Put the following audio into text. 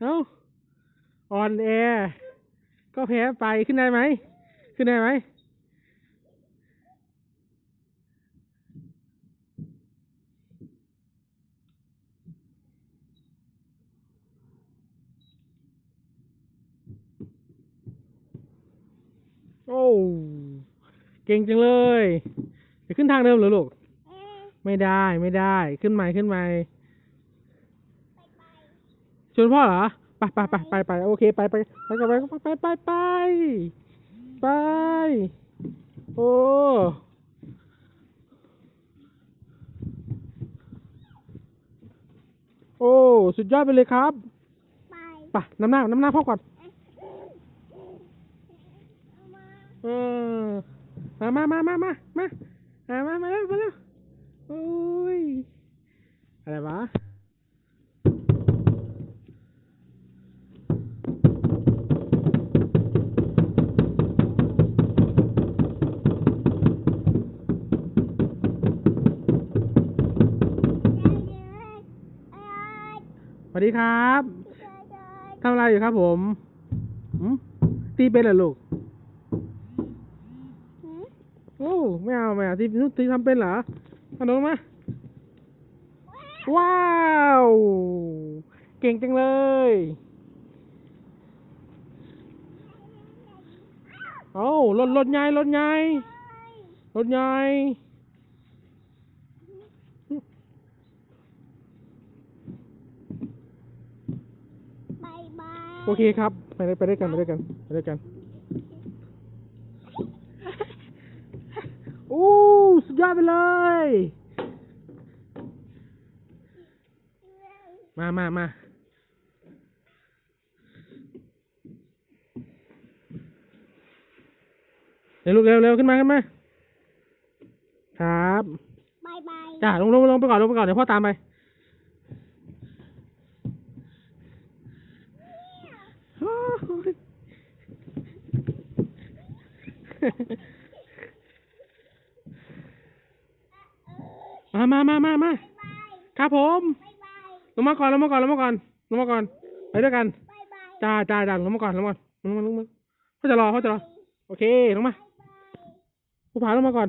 เอ้าอ่อนแอ ก็แพ้ไปขึ้นได้ไหม ขึ้นได้ไหมโอ้ เก่งจังเลย จะขึ้นทางเดิมเหรอลูก ไม่ได้ไม่ได้ขึ้นใหม่ขึ้นใหม่ชวนพ่อเหรอไปไปไปไปไปโอเคไปไปไปกันไปไปไปไปไปโอ้โอ้สุดยอดไปเลยครับไปน้ำหน้าน้ำหน้าพ่อก่อนเออมามามามามา วัสดีครับทำอะไรอยู่ครับผมหืมตีเป็นเหรอลูกโอ้ไม่เอาไม่เอาที่นุตีทำเป็นเหรอขนมมาว้าว เก่งจังเลยโอ้ารถรถใหญ่รถใหญ่รถใหญ่ โอเคครับ ไปเลยไปด้วยกันไปด้วยกันไปด้วยกันโอ้สุดยอดไปเลย มามามาเร็วลูกเร็วเร็วขึ้นมาขึ้นมา ครับบายบายจ้าลงลงลงไปก่อนลงไปก่อนเดี๋ยวพ่อตามไป มามามามามาครับผมบายบายลงมาก่อนลงมาก่อนลงมาก่อนลงมาก่อน ไปด้วยกันบายบายจ้าจ้าจ้าลงมาก่อนลงมาก่อนลงมาลงมาพ่อจะรอพ่อจะรอ โอเคลงมาผู้ผาลงมาก่อน